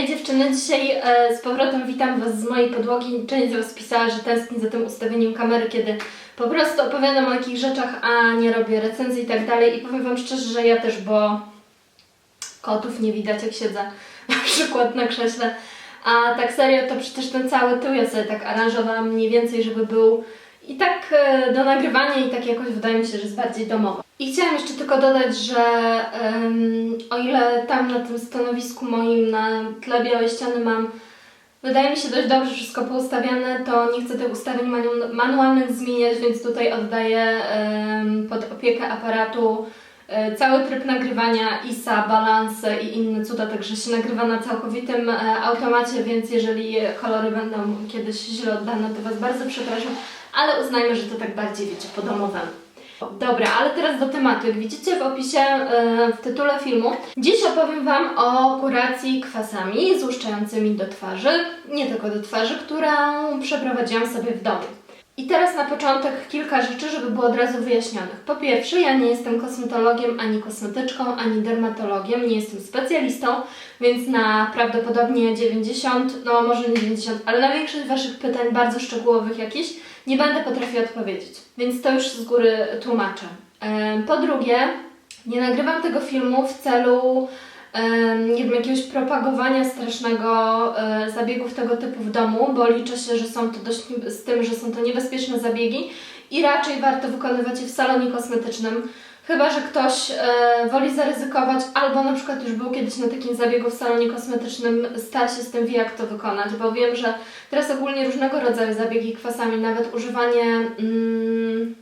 Hej dziewczyny, dzisiaj e, z powrotem witam Was z mojej podłogi. Część z Was pisała, że tęskni za tym ustawieniem kamery, kiedy po prostu opowiadam o jakichś rzeczach, a nie robię recenzji i tak dalej. I powiem Wam szczerze, że ja też, bo kotów nie widać jak siedzę na przykład na krześle. A tak serio, to przecież ten cały tył ja sobie tak aranżowałam mniej więcej, żeby był i tak e, do nagrywania i tak jakoś wydaje mi się, że jest bardziej domowo. I chciałam jeszcze tylko dodać, że em, o ile tam na tym stanowisku moim na tle białej ściany mam wydaje mi się dość dobrze wszystko poustawiane, to nie chcę tych ustawień manu- manualnych zmieniać, więc tutaj oddaję em, pod opiekę aparatu e, cały tryb nagrywania, ISA, balanse i inne cuda, także się nagrywa na całkowitym e, automacie, więc jeżeli kolory będą kiedyś źle oddane, to Was bardzo przepraszam, ale uznajmy, że to tak bardziej, wiecie, po domowemu. Dobra, ale teraz do tematu. Jak widzicie w opisie, e, w tytule filmu, dziś opowiem Wam o kuracji kwasami złuszczającymi do twarzy, nie tylko do twarzy, którą przeprowadziłam sobie w domu. I teraz na początek kilka rzeczy, żeby było od razu wyjaśnionych. Po pierwsze, ja nie jestem kosmetologiem, ani kosmetyczką, ani dermatologiem, nie jestem specjalistą, więc na prawdopodobnie 90, no może nie 90, ale na większość Waszych pytań, bardzo szczegółowych jakichś, nie będę potrafiła odpowiedzieć. Więc to już z góry tłumaczę. Po drugie, nie nagrywam tego filmu w celu nie wiem, jakiegoś propagowania strasznego e, zabiegów tego typu w domu, bo liczę się, że są to dość z tym, że są to niebezpieczne zabiegi i raczej warto wykonywać je w salonie kosmetycznym. Chyba, że ktoś e, woli zaryzykować, albo na przykład już był kiedyś na takim zabiegu w salonie kosmetycznym, stara się z tym wie, jak to wykonać, bo wiem, że teraz ogólnie różnego rodzaju zabiegi kwasami, nawet używanie mm,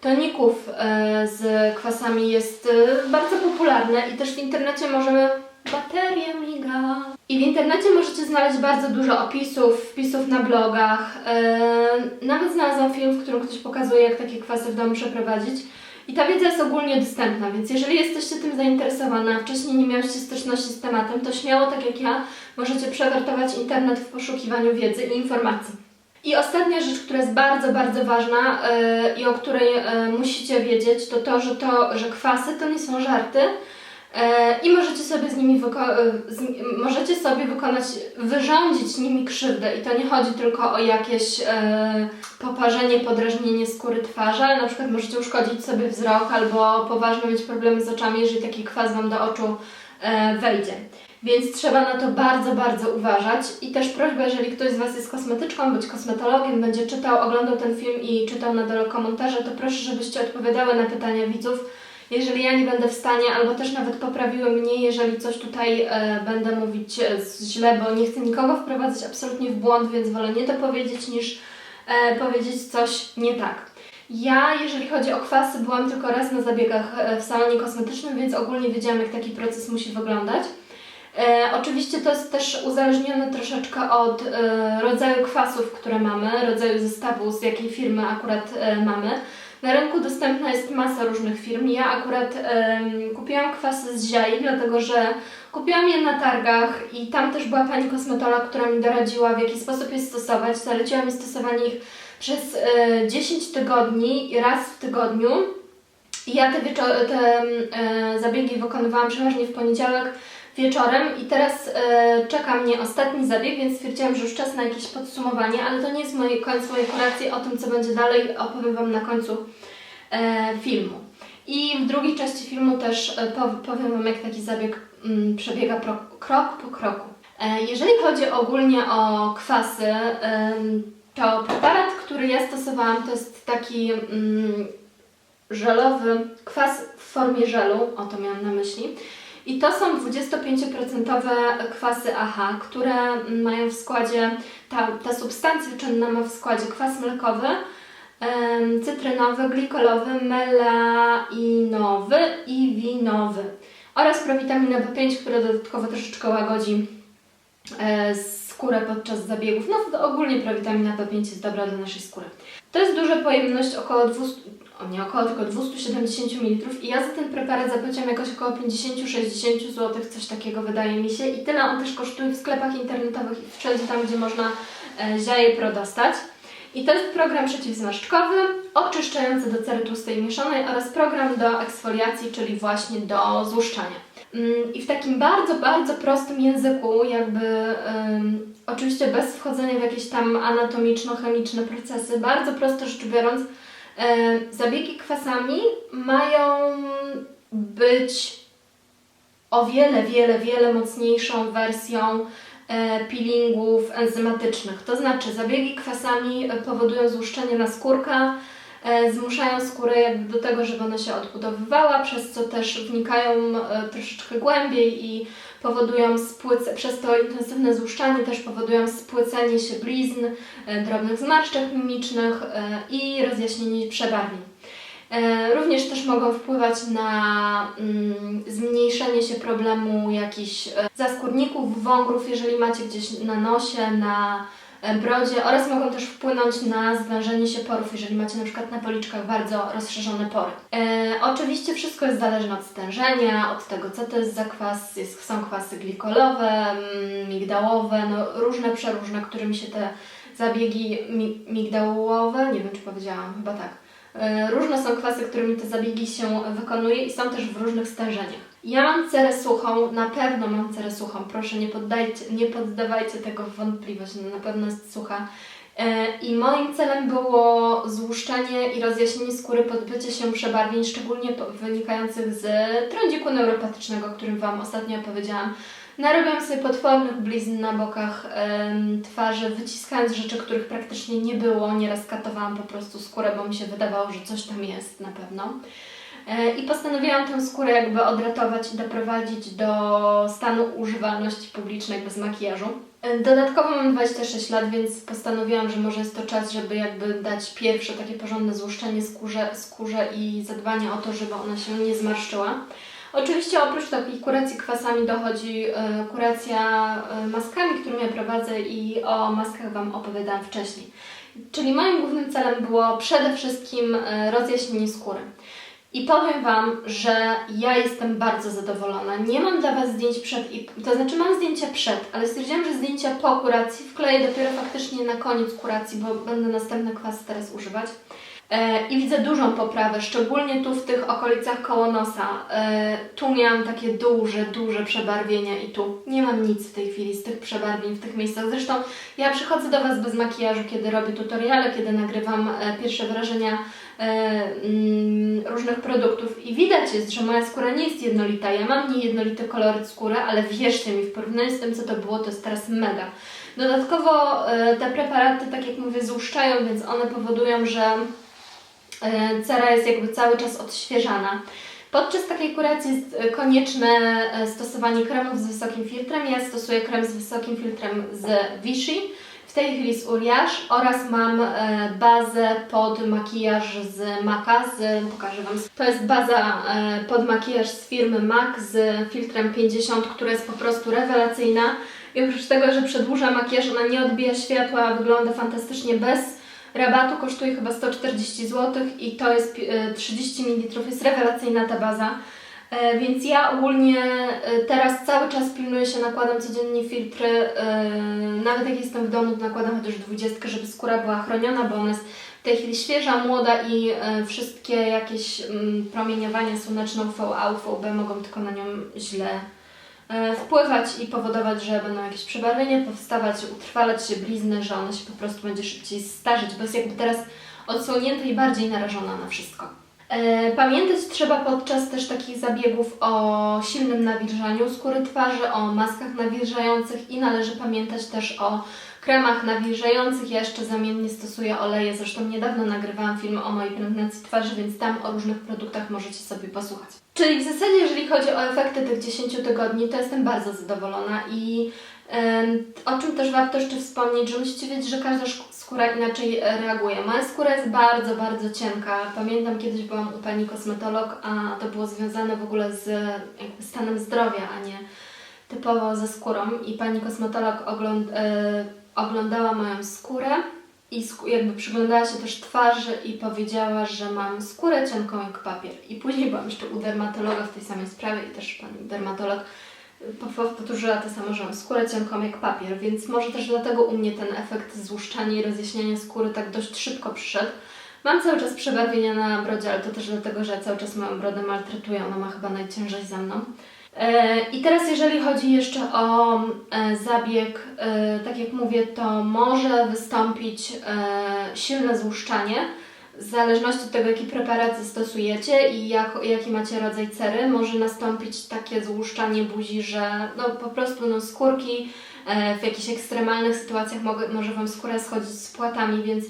toników e, z kwasami jest e, bardzo popularne i też w internecie możemy bateria miga. I w internecie możecie znaleźć bardzo dużo opisów, wpisów na blogach. E, nawet znalazłam film, w którym ktoś pokazuje, jak takie kwasy w domu przeprowadzić. I ta wiedza jest ogólnie dostępna, więc jeżeli jesteście tym zainteresowane, a wcześniej nie miałyście styczności z tematem, to śmiało, tak jak ja, możecie przewertować internet w poszukiwaniu wiedzy i informacji. I ostatnia rzecz, która jest bardzo, bardzo ważna yy, i o której yy, musicie wiedzieć, to to, że to, że kwasy to nie są żarty i możecie sobie z nimi yy, z, możecie sobie wykonać, wyrządzić nimi krzywdę i to nie chodzi tylko o jakieś yy, poparzenie, podrażnienie skóry twarzy, ale na przykład możecie uszkodzić sobie wzrok albo poważne mieć problemy z oczami, jeżeli taki kwas Wam do oczu yy, wejdzie. Więc trzeba na to bardzo, bardzo uważać. I też prośba, jeżeli ktoś z Was jest kosmetyczką bądź kosmetologiem, będzie czytał, oglądał ten film i czytał na dole komentarze, to proszę, żebyście odpowiadały na pytania widzów. Jeżeli ja nie będę w stanie, albo też nawet poprawiły mnie, jeżeli coś tutaj e, będę mówić e, źle, bo nie chcę nikogo wprowadzać absolutnie w błąd, więc wolę nie to powiedzieć, niż e, powiedzieć coś nie tak. Ja, jeżeli chodzi o kwasy, byłam tylko raz na zabiegach e, w salonie kosmetycznym, więc ogólnie wiedziałam, jak taki proces musi wyglądać. E, oczywiście to jest też uzależnione troszeczkę od e, rodzaju kwasów, które mamy, rodzaju zestawu, z jakiej firmy akurat e, mamy. Na rynku dostępna jest masa różnych firm. Ja akurat kupiłam kwasy z Ziai, dlatego że kupiłam je na targach i tam też była pani kosmetolog, która mi doradziła, w jaki sposób je stosować. Zaleciła mi stosowanie ich przez e, 10 tygodni, raz w tygodniu. I ja te, te e, zabiegi wykonywałam przeważnie w poniedziałek wieczorem i teraz e, czeka mnie ostatni zabieg, więc stwierdziłam, że już czas na jakieś podsumowanie, ale to nie jest mój, koniec mojej kuracji, o tym co będzie dalej opowiem Wam na końcu e, filmu. I w drugiej części filmu też e, pow- powiem Wam, jak taki zabieg mm, przebiega pro, krok po kroku. E, jeżeli chodzi ogólnie o kwasy, em, to preparat, który ja stosowałam, to jest taki mm, żelowy kwas w formie żelu, o to miałam na myśli. I to są 25% kwasy AHA, które mają w składzie, ta, ta substancja czynna ma w składzie kwas mlekowy, cytrynowy, glikolowy, melainowy i winowy oraz prowitaminę B5, która dodatkowo troszeczkę łagodzi e, skórę podczas zabiegów. No ogólnie prowitamina B5 jest dobra dla naszej skóry. To jest duża pojemność, około 200, o nie około, tylko 270 ml i ja za ten preparat zapłaciłam jakoś około 50-60 zł, coś takiego wydaje mi się i tyle on też kosztuje w sklepach internetowych i wszędzie tam, gdzie można e, Ziaje Pro dostać. I to jest program przeciwzmarszczkowy, oczyszczający do cery tłustej mieszanej oraz program do eksfoliacji, czyli właśnie do złuszczania. Mm, I w takim bardzo, bardzo prostym języku, jakby em, oczywiście bez wchodzenia w jakieś tam anatomiczno-chemiczne procesy, bardzo prosto rzecz biorąc, zabiegi kwasami mają być o wiele, wiele, wiele mocniejszą wersją e, peelingów enzymatycznych. To znaczy zabiegi kwasami powodują złuszczenie naskórka, zmuszają skórę jakby do tego, żeby ona się odbudowywała, przez co też wnikają e, troszeczkę głębiej i powodują spłyce, przez to intensywne złuszczanie też powodują spłycenie się blizn, e, drobnych zmarszczek mimicznych e, i rozjaśnienie przebarwień. E, Również też mogą wpływać na mm, zmniejszenie się problemu jakichś e, zaskórników, wągrów, jeżeli macie gdzieś na nosie, na e, brodzie oraz mogą też wpłynąć na zwężenie się porów, jeżeli macie na przykład na policzkach bardzo rozszerzone pory. E, oczywiście wszystko jest zależne od stężenia, od tego co to jest za kwas, jest, są kwasy glikolowe, mm, migdałowe, no różne, przeróżne, którymi się te zabiegi mi, migdałowe, nie wiem czy powiedziałam, chyba tak, E, Różne są kwasy, którymi te zabiegi się wykonuje i są też w różnych stężeniach. Ja mam cerę suchą, na pewno mam cerę suchą, proszę nie, poddajcie, nie poddawajcie tego w wątpliwość, no, na pewno jest sucha. E, I moim celem było złuszczenie i rozjaśnienie skóry, pozbycie się przebarwień, szczególnie wynikających z trądziku neuropatycznego, o którym Wam ostatnio opowiedziałam. Narobiłam sobie potwornych blizn na bokach em, twarzy, wyciskając rzeczy, których praktycznie nie było. Nieraz katowałam po prostu skórę, bo mi się wydawało, że coś tam jest na pewno. E, I postanowiłam tę skórę jakby odratować i doprowadzić do stanu używalności publicznej bez makijażu. E, Dodatkowo mam 26 lat, więc postanowiłam, że może jest to czas, żeby jakby dać pierwsze takie porządne złuszczenie skórze, skórze i zadbanie o to, żeby ona się nie zmarszczyła. Oczywiście oprócz takiej kuracji kwasami dochodzi e, kuracja maskami, którą ja prowadzę i o maskach Wam opowiadałam wcześniej. Czyli moim głównym celem było przede wszystkim rozjaśnienie skóry. I powiem Wam, że ja jestem bardzo zadowolona. Nie mam dla Was zdjęć przed i to znaczy mam zdjęcia przed, ale stwierdziłam, że zdjęcia po kuracji wkleję dopiero faktycznie na koniec kuracji, bo będę następne kwasy teraz używać. E, I widzę dużą poprawę, szczególnie tu w tych okolicach koło nosa. E, tu miałam takie duże, duże przebarwienia i tu nie mam nic w tej chwili z tych przebarwień w tych miejscach. Zresztą ja przychodzę do Was bez makijażu, kiedy robię tutoriale, kiedy nagrywam e, pierwsze wrażenia mm, różnych produktów i widać jest, że moja skóra nie jest jednolita. Ja mam niejednolity koloryt skóry, ale wierzcie mi, w porównaniu z tym, co to było, to jest teraz mega. Dodatkowo te preparaty, tak jak mówię, złuszczają, więc one powodują, że cera jest jakby cały czas odświeżana. Podczas takiej kuracji jest e, konieczne e, stosowanie kremów z wysokim filtrem. Ja stosuję krem z wysokim filtrem z Vichy, w tej chwili z Uriage oraz mam e, bazę pod makijaż z Maca, z, pokażę Wam. To jest baza e, pod makijaż z firmy MAC z filtrem 50, która jest po prostu rewelacyjna. I oprócz tego, że przedłuża makijaż, ona nie odbija światła, wygląda fantastycznie bez rabatu kosztuje chyba 140 zł i to jest e, 30 ml, jest rewelacyjna ta baza. E, Więc ja ogólnie e, teraz cały czas pilnuję się, nakładam codziennie filtry, e, nawet jak jestem w domu, to nakładam chociaż 20, żeby skóra była chroniona, bo ona jest w tej chwili świeża, młoda i e, wszystkie jakieś mm, promieniowania słoneczne UVA, UVB mogą tylko na nią źle e, wpływać i powodować, że będą jakieś przebarwienia powstawać, utrwalać się blizny, że ona się po prostu będzie szybciej starzeć, bo jest jakby teraz odsłonięta i bardziej narażona na wszystko. E, Pamiętać trzeba podczas też takich zabiegów o silnym nawilżaniu skóry twarzy, o maskach nawilżających i należy pamiętać też o kremach nawilżających. Ja jeszcze zamiennie stosuję oleje, zresztą niedawno nagrywałam film o mojej pielęgnacji twarzy, więc tam o różnych produktach możecie sobie posłuchać. Czyli w zasadzie, jeżeli chodzi o efekty tych 10 tygodni, to jestem bardzo zadowolona i o czym też warto jeszcze wspomnieć, że musicie wiedzieć, że każda skóra inaczej reaguje. Moja skóra jest bardzo, bardzo cienka. Pamiętam kiedyś byłam u pani kosmetolog, a to było związane w ogóle z stanem zdrowia, a nie typowo ze skórą. I pani kosmetolog ogląd, e, oglądała moją skórę i jakby przyglądała się też twarzy i powiedziała, że mam skórę cienką jak papier. I później byłam jeszcze u dermatologa w tej samej sprawie i też pani dermatolog po- powtórzyła to samo, że mam skórę cienką jak papier, więc może też dlatego u mnie ten efekt złuszczania i rozjaśniania skóry tak dość szybko przyszedł. Mam cały czas przebarwienia na brodzie, ale to też dlatego, że cały czas moją brodę maltretuję, ona ma chyba najciężej ze mną. E, I teraz jeżeli chodzi jeszcze o e, zabieg, e, tak jak mówię, to może wystąpić silne złuszczanie. W zależności od tego, jaki preparat zastosujecie i jak, jaki macie rodzaj cery, może nastąpić takie złuszczanie buzi, że no, po prostu no, skórki w jakichś ekstremalnych sytuacjach może Wam skóra schodzić z płatami, więc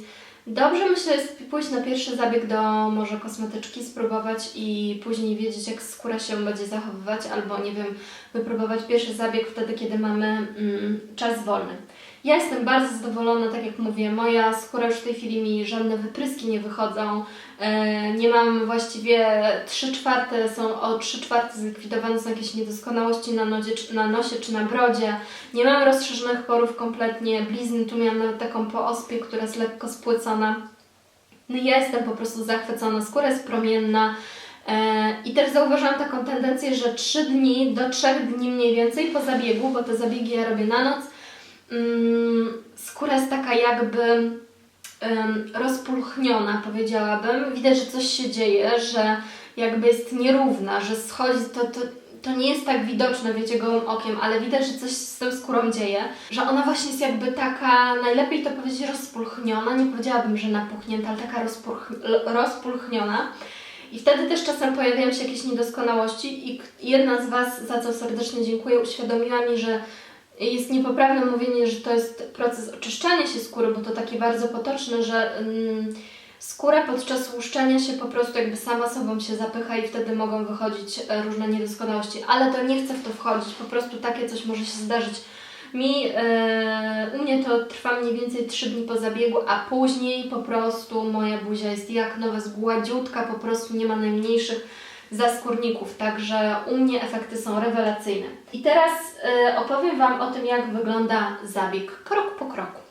dobrze myślę jest pójść na pierwszy zabieg do może kosmetyczki, spróbować i później wiedzieć, jak skóra się będzie zachowywać, albo nie wiem, wypróbować pierwszy zabieg wtedy, kiedy mamy mm, czas wolny. Ja jestem bardzo zadowolona, tak jak mówię, moja skóra już w tej chwili mi żadne wypryski nie wychodzą. E, nie mam właściwie 3 czwarte, są o 3 czwarte zlikwidowane są jakieś niedoskonałości na, nodzie, na nosie czy na brodzie. Nie mam rozszerzonych porów kompletnie, blizny, tu miałam nawet taką po ospie, która jest lekko spłycona. No ja jestem po prostu zachwycona, skóra jest promienna. E, I też zauważyłam taką tendencję, że 3 dni do 3 dni mniej więcej po zabiegu, bo te zabiegi ja robię na noc, skóra jest taka jakby rozpulchniona, powiedziałabym. Widać, że coś się dzieje, że jakby jest nierówna, że schodzi, to, to, to nie jest tak widoczne, wiecie, gołym okiem, ale widać, że coś z tą skórą dzieje, że ona właśnie jest jakby taka, najlepiej to powiedzieć rozpulchniona, nie powiedziałabym, że napuchnięta, ale taka rozpulch, rozpulchniona. I wtedy też czasem pojawiają się jakieś niedoskonałości i jedna z Was, za co serdecznie dziękuję, uświadomiła mi, że jest niepoprawne mówienie, że to jest proces oczyszczania się skóry, bo to takie bardzo potoczne, że mm, skóra podczas łuszczenia się po prostu jakby sama sobą się zapycha i wtedy mogą wychodzić e, różne niedoskonałości. Ale to nie chcę w to wchodzić, po prostu takie coś może się zdarzyć. Mi, e, u mnie to trwa mniej więcej 3 dni po zabiegu, a później po prostu moja buzia jest jak nowa, gładziutka, po prostu nie ma najmniejszych zaskórników, także u mnie efekty są rewelacyjne. I teraz e, opowiem Wam o tym, jak wygląda zabieg krok po kroku.